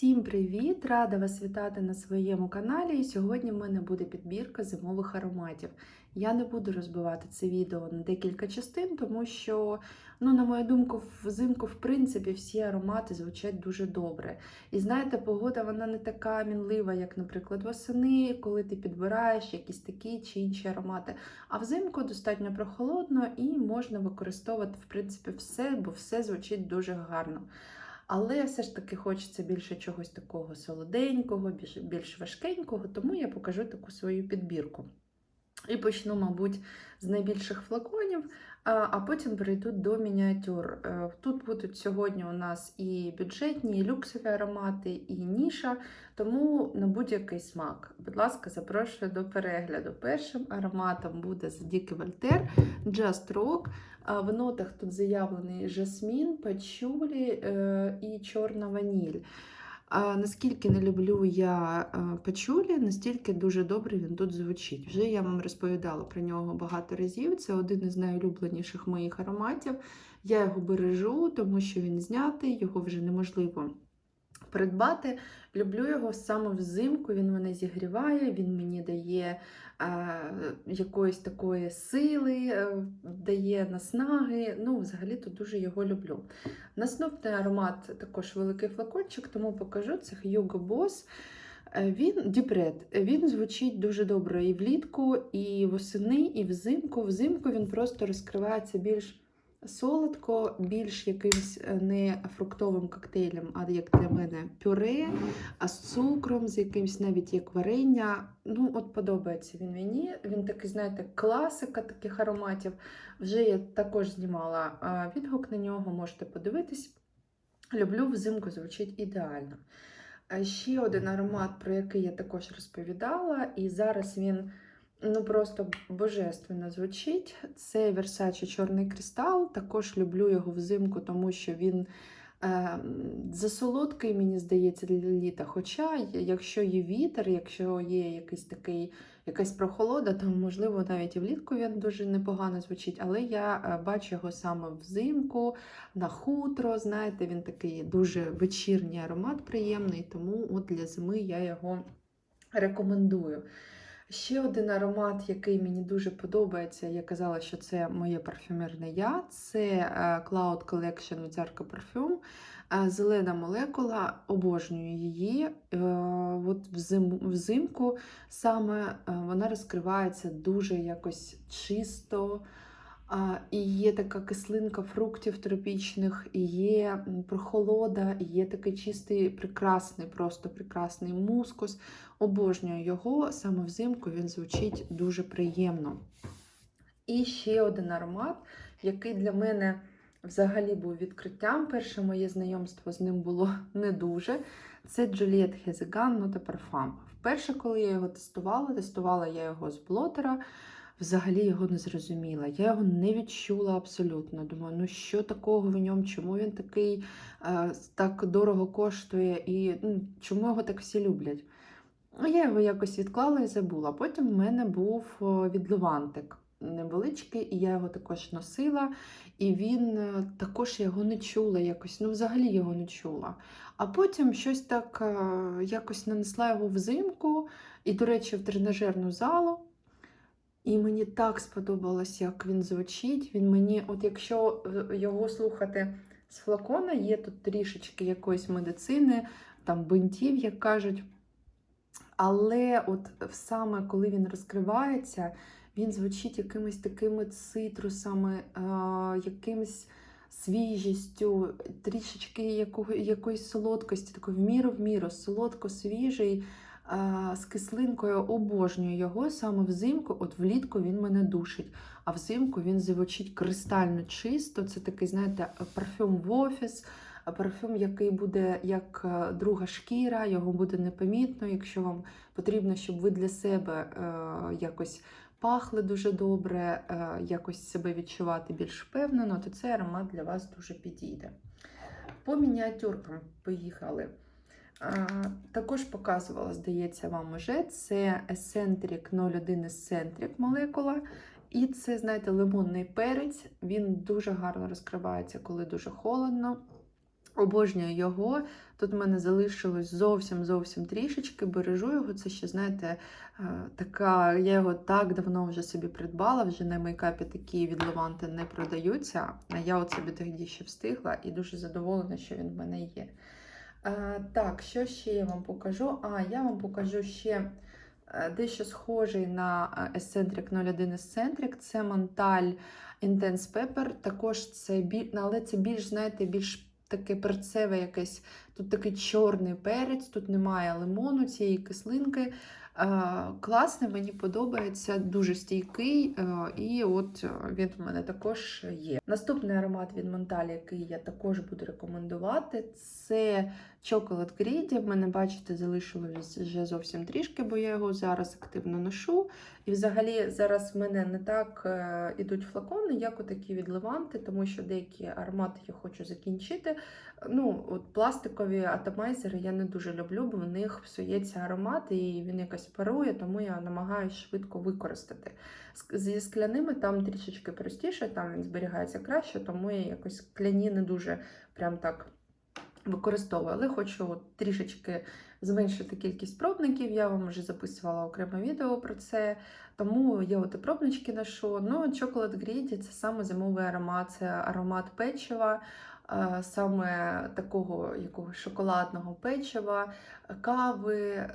Всім привіт! Рада вас вітати на своєму каналі. І сьогодні в мене буде підбірка зимових ароматів. Я не буду розбивати це відео на декілька частин, тому що, ну, на мою думку, взимку, в принципі, всі аромати звучать дуже добре. І знаєте, погода вона не така мінлива, як, наприклад, восени, коли ти підбираєш якісь такі чи інші аромати. А взимку достатньо прохолодно і можна використовувати, в принципі, все, бо все звучить дуже гарно. Але все ж таки хочеться більше чогось такого солоденького, більш, більш важкенького, тому я покажу таку свою підбірку. І почну, мабуть, з найбільших флаконів, а потім перейду до мініатюр. Е, Тут будуть сьогодні у нас і бюджетні, і люксові аромати, і ніша, тому на будь-який смак. Будь ласка, запрошую до перегляду. Першим ароматом буде Задіки Вольтер Just Rock. В нотах тут заявлений жасмін, пачулі е, і чорна ваніль. Наскільки не люблю я е, пачулі, настільки дуже добре він тут звучить. Вже я вам розповідала про нього багато разів. Це один із найулюбленіших моїх ароматів. Я його бережу, тому що він знятий, його вже неможливо придбати. Люблю його саме взимку, він мене зігріває, він мені дає е, якоїсь такої сили, е, дає наснаги. Ну, взагалі-то дуже його люблю. Наступний аромат також великий флакончик, тому покажу це Hugo Boss. Е, Він діпрет. Він звучить дуже добре і влітку, і восени, і взимку. Взимку він просто розкривається більш солодко, більш якимсь е, не фруктовим коктейлем, а як для мене пюре, а з цукром, з якимсь навіть як варення. Ну, от подобається він мені. Він такий, знаєте, класика таких ароматів. Вже я також знімала відгук на нього, можете подивитись. Люблю взимку звучить ідеально. Ще один аромат, про який я також розповідала, і зараз він ну просто божественно звучить. Це Versace Чорний кристал. Також люблю його взимку, тому що він е, засолодкий, мені здається, для літа. Хоча, якщо є вітер, якщо є якийсь такий, якась прохолода, то можливо навіть і влітку він дуже непогано звучить. Але я е, бачу його саме взимку, на хутро. Знаєте, він такий дуже вечірній аромат приємний, тому от для зими я його рекомендую. Ще один аромат, який мені дуже подобається, я казала, що це моє парфюмерне я. Це е, Cloud Collection Zarka Parfum. Е, Зелена молекула, обожнюю її. Е, От взимку саме вона розкривається дуже якось чисто. І є така кислинка фруктів тропічних, і є прохолода, і є такий чистий, прекрасний, просто прекрасний мускус. Обожнюю його, саме взимку він звучить дуже приємно. І ще один аромат, який для мене взагалі був відкриттям. Перше моє знайомство з ним було не дуже. Це Juliette Хезеган Нота Парфам. Вперше, коли я його тестувала, тестувала я його з блотера взагалі його не зрозуміла. Я його не відчула абсолютно. Думаю, ну що такого в ньому, чому він такий е, так дорого коштує і ну, чому його так всі люблять? Ну, Я його якось відклала і забула. Потім в мене був відливантик невеличкий, і я його також носила, і він е, також його не чула якось, ну взагалі його не чула. А потім щось так е, якось нанесла його взимку, і, до речі, в тренажерну залу. І мені так сподобалось, як він звучить. Він мені, от якщо е, його слухати з флакона, є тут трішечки якоїсь медицини, там бинтів, як кажуть. Але от саме коли він розкривається, він звучить якимись такими цитрусами, е, якимось свіжістю, трішечки якоїсь солодкості, такої в міру в міру, солодко свіжий з кислинкою обожнюю його саме взимку, от влітку він мене душить. А взимку він звучить кристально чисто. Це такий, знаєте, парфюм в офіс, парфюм, який буде як е, друга шкіра, його буде непомітно. Якщо вам потрібно, щоб ви для себе е, якось пахли дуже добре, е, якось себе відчувати більш впевнено, то цей аромат для вас дуже підійде. По мініатюркам поїхали. Також показувала, здається, вам уже це Eccentric 01 Eccentric молекула. І це, знаєте, лимонний перець. Він дуже гарно розкривається, коли дуже холодно. Обожнюю його. Тут в мене залишилось зовсім зовсім трішечки. Бережу його. Це ще, знаєте, така. Я його так давно вже собі придбала. Вже на мейкапі такі від Леванти не продаються. А я от собі тоді ще встигла і дуже задоволена, що він в мене є. Е, Так, що ще я вам покажу? А, я вам покажу ще е, дещо схожий на Eccentric 01 Eccentric. Це Монталь Intense Pepper. Також це але це більш, знаєте, більш таке перцеве якесь. Тут такий чорний перець, тут немає лимону, цієї кислинки. Е, Класний, мені подобається, дуже стійкий, е, і от е, він в мене також є. Наступний аромат від Монталі, який я також буду рекомендувати, це Chocolate Greedy. В мене, бачите, залишилось вже зовсім трішки, бо я його зараз активно ношу. І взагалі зараз в мене не так е, ідуть флакони, як отакі від Леванти, тому що деякі аромати я хочу закінчити. Ну, от Пластикові атомайзери я не дуже люблю, бо в них псується аромат і він якось парує, тому я намагаюся швидко використати. Зі скляними там трішечки простіше, там він зберігається краще, тому я якось скляні не дуже прям так використовую. Але хочу трішечки зменшити кількість пробників. Я вам вже записувала окреме відео про це. Тому я от і пробнички ношу. Ну, Chocolate Greedy – це саме зимовий аромат, це аромат печива. Саме такого якогось шоколадного печива, кави,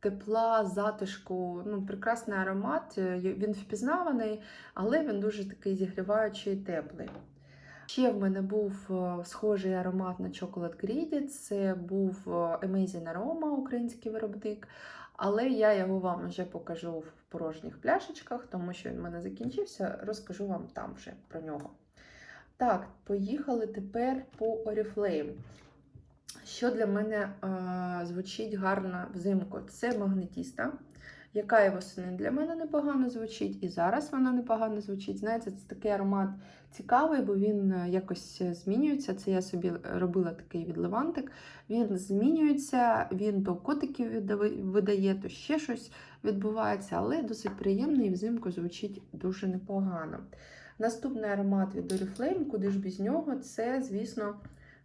тепла, затишку. Ну, прекрасний аромат. е, Він впізнаваний, але він дуже такий зігріваючий і теплий. Ще в мене був е, схожий аромат на Chocolate Greedy, це був е, Amazing Aroma, український виробник. Але я його вам вже покажу в порожніх пляшечках, тому що він в мене закінчився. Розкажу вам там вже про нього. Так, поїхали тепер по Oriflame. Що для мене е, звучить гарно взимку? Це магнетіста, яка і восени для мене непогано звучить, і зараз вона непогано звучить. Знаєте, це такий аромат цікавий, бо він е, якось змінюється. Це я собі робила такий відливантик. Він змінюється, він то котиків видає, то ще щось відбувається, але досить приємний і взимку звучить дуже непогано. Наступний аромат від Oriflame, куди ж без нього, це, звісно,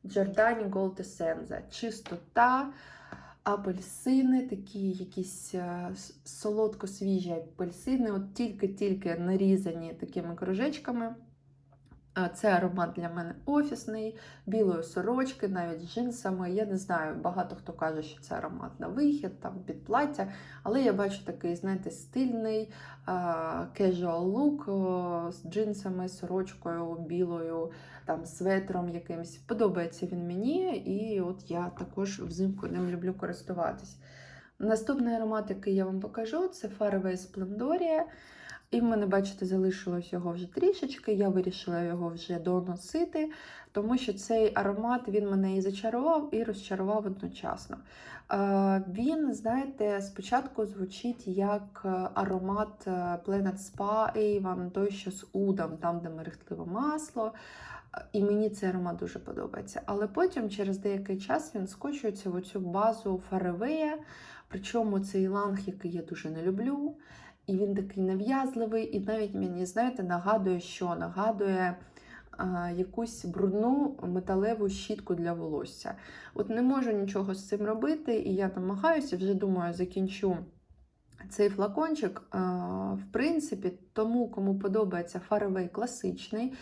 Giordani Gold Essenza. Чистота, апельсини, такі якісь е, солодко-свіжі апельсини, от тільки-тільки нарізані такими кружечками. Це аромат для мене офісний, білої сорочки, навіть з джинсами. Я не знаю, багато хто каже, що це аромат на вихід, там під плаття. Але я бачу такий, знаєте, стильний casual look з джинсами, сорочкою, білою, там светром якимось. Подобається він мені, і от я також взимку ним люблю користуватись. Наступний аромат, який я вам покажу, це Faraway Splendoria. І в мене, бачите, залишилось його вже трішечки. Я вирішила його вже доносити, тому що цей аромат він мене і зачарував, і розчарував одночасно. Е, Він, знаєте, спочатку звучить як е, аромат е, Planet Spa Avon, той, що з удом, там, де мерехтливе масло. І мені цей аромат дуже подобається. Але потім, через деякий час, він скочується в оцю базу Фаревея. Причому цей ланг, який я дуже не люблю. І він такий нав'язливий, і навіть мені, знаєте, нагадує, що нагадує якусь брудну металеву щітку для волосся. От не можу нічого з цим робити, і я намагаюся, вже думаю, закінчу цей флакончик. В принципі, тому, кому подобається Faraway класичний,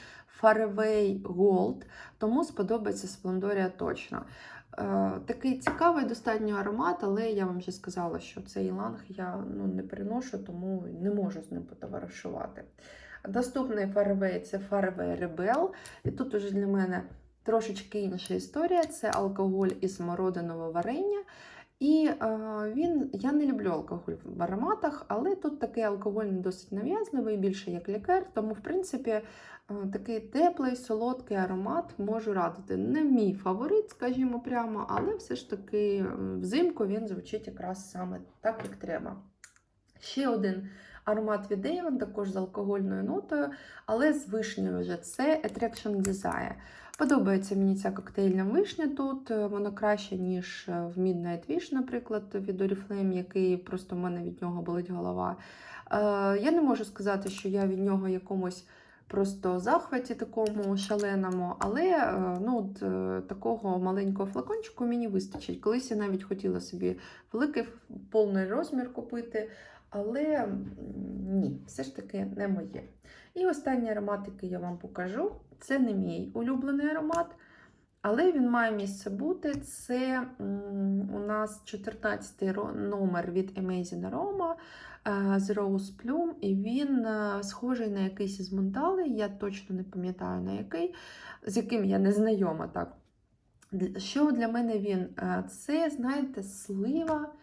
Faraway Gold, тому сподобається Splendorія точно. Е, Такий цікавий достатньо аромат, але я вам вже сказала, що цей ланг я ну, не переношу, тому не можу з ним потоваришувати. Наступний Faraway це Faraway Rebel. І тут уже для мене трошечки інша історія. Це алкоголь із смородинового варення. І е, він, я не люблю алкоголь в ароматах, але тут такий алкоголь не досить нав'язливий, більше як лікар. Тому, в принципі, е, такий теплий, солодкий аромат можу радити. Не мій фаворит, скажімо прямо, але все ж таки е, взимку він звучить якраз саме так, як треба. Ще один аромат від Avon, також з алкогольною нотою, але з вишнею вже це Attraction Desire. Подобається мені ця коктейльна вишня тут. е, Вона краще, ніж е, в Midnight Wish, наприклад, від Oriflame, який просто в мене від нього болить голова. Е, Я не можу сказати, що я від нього якомусь просто захваті такому шаленому, але ну, от, такого маленького флакончику мені вистачить. Колись я навіть хотіла собі великий повний розмір купити, але ні, все ж таки не моє. І останній аромат, який я вам покажу, це не мій улюблений аромат. Але він має місце бути. Це у нас 14 й номер від Amazing Aroma е, з Rose Plum, і він е, схожий на якийсь із Монтали, я точно не пам'ятаю на який, з яким я не знайома. так. Що для мене він? Е, Це, знаєте, слива.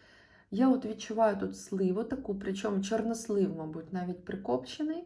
Я от відчуваю тут сливу таку, причому чорнослив, мабуть, навіть прикопчений,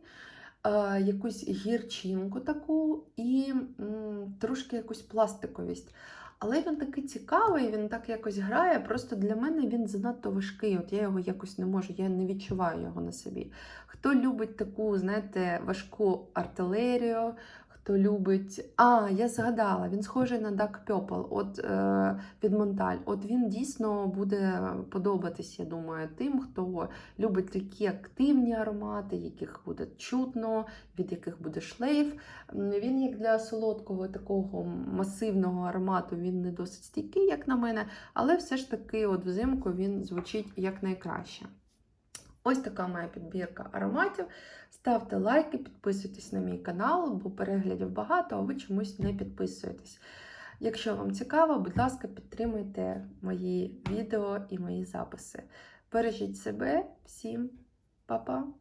е, якусь гірчинку таку і м, трошки якусь пластиковість. Але він такий цікавий, він так якось грає. Просто для мене він занадто важкий. От я його якось не можу, я не відчуваю його на собі. Хто любить таку, знаєте, важку артилерію, хто любить. А, я згадала, він схожий на Dark Purple от, е, від Монталь. От він дійсно буде подобатись, я думаю, тим, хто любить такі активні аромати, яких буде чутно, від яких буде шлейф. Він як для солодкого такого масивного аромату, він не досить стійкий, як на мене, але все ж таки, от взимку він звучить як найкраще. Ось така моя підбірка ароматів. Ставте лайки, підписуйтесь на мій канал, бо переглядів багато, а ви чомусь не підписуєтесь. Якщо вам цікаво, будь ласка, підтримуйте мої відео і мої записи. Бережіть себе, всім па-па!